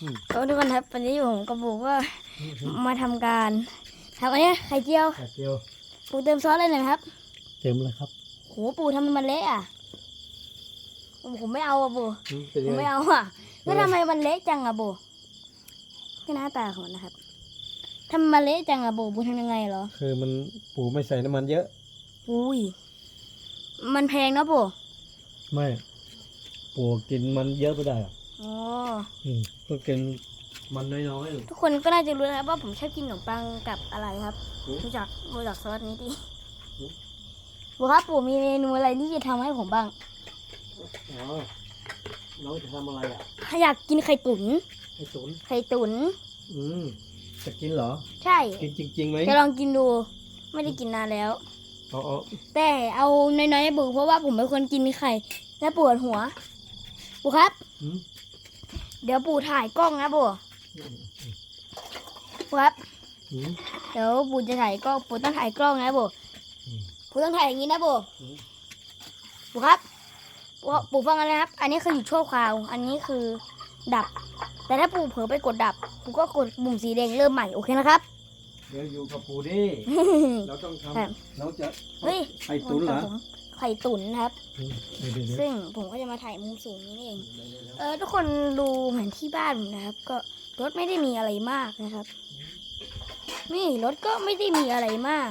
อืมก็ทุกคนครับวันนี้ผมกับปู่ก็มาทำการทำอันนี้ไข่เจียวไข่เจียวปู่เติมซอสเลยหน่อยครับ เต็มเลยครับโหปู่ทำมันเละอะผมไม่เอาอะปู่อืมเป็นผยัมงไงไม่เอาอะแล้วทำไมทำไมมันเละจังอะปู่ก็หน้าตาของมันนะครับทำไมมันเละจังอะปู่ปู่ทำยังไงเหรอคือมันปูไม่ใส่น้ำมันเยอะ อุ้ยมันแพงเนาะปู่ไม่ปูกินมันเยอะไม่ได้หรอก อ๋ออืมต้องกินมันน้อยๆทุกคนก็น่าจะรู้นะครับว่าผมชอบกินขนมปังกับอะไรครับอืมรู้จักรู้จักซอสนี้ดิอืมปู่ครับปู่มีเมนูอะไรที่จะทำให้ผมบ้างอ๋อน้องจะทำอะไรอะอยากกินไข่ตุ๋นไอ้ตุ๋นไข่ตุ๋นอืมจะกินเหรอ ใช่ กินจริงๆไหมจะลองกินดู ไม่ได้กินนานแล้ว เอาเอาแต่เอาน้อยๆให้ปู่เพราะว่าผมเป็นคนกินไข่และปวดหัวปู่ครับ อืม เดี๋ยวปู่ถ่ายกล้องนะปู่ครับเดี๋ยวปู่จะถ่ายกล้องปู่ต้องถ่ายกล้องนะปู่ปู่ต้องถ่ายอย่างนี้นะปู่ปู่ครับปู่ปู่ฟังกันนะครับ อันนี้คือหยุดชั่วคราว อันนี้คือดับ แต่ถ้าปู่เผลอไปกดดับ ปู่ก็กดปุ่มสีแดงเริ่มใหม่โอเคนะครับ เดี๋ยวอยู่กับปูดิเราต้องทครับำเราจะเฮ้ยไข่ตุ๋นเหรอผมไข่ตุ๋นนะครับอืมเดี๋ยวเดี๋ยวเดี๋ยวซึ่งผมก็จะมาถ่ายมุมสูงนี้นี่เอง เออทุกคนดูเหมือนที่บ้านผมนะครับ ก็รถไม่ได้มีอะไรมากนะครับ นี่รถก็ไม่ได้มีอะไรมาก